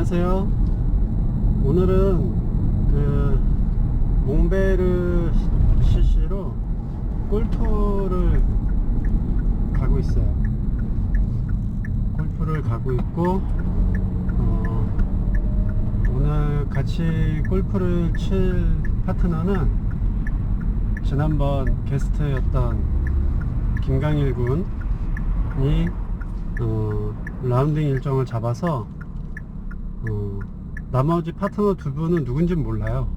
안녕하세요. 오늘은 그 몽베르 CC로 골프를 가고 있어요. 골프를 가고 있고 어, 오늘 같이 골프를 칠 파트너는 지난번 게스트였던 김강일 군이 어, 라운딩 일정을 잡아서 어, 나머지 파트너 두 분은 누군지 몰라요.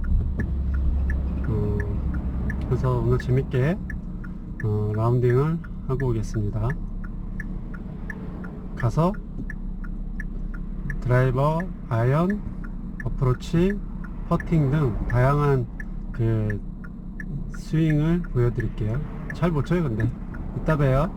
어, 그래서 오늘 재밌게 어, 라운딩을 하고 오겠습니다. 가서 드라이버, 아이언, 어프로치, 퍼팅 등 다양한 그 스윙을 보여드릴게요. 잘 못 쳐요, 근데. 이따 봬요.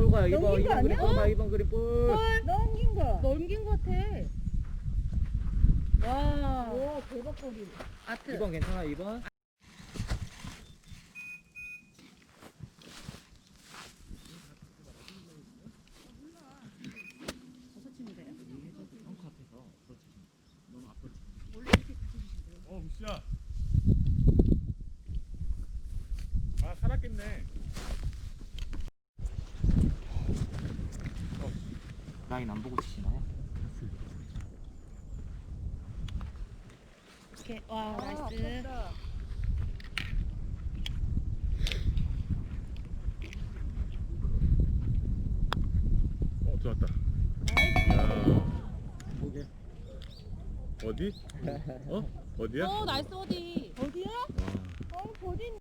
볼 가요. 2번, 넘긴 거 2번 그립 아니야? 볼 봐. 2번 그립 볼. 넘긴 거. 넘긴 것 같아. 와, 오, 대박 거리. 아트. 2번 괜찮아. 2번. 어. 아, 살았겠네. 라인 안 보고 치시나요? 이렇게, 와, 아, 나이스. 어. 야, 보게. 어디? 어? 어디야? 어 나이스 어디 어디야? 와. 어, 버딘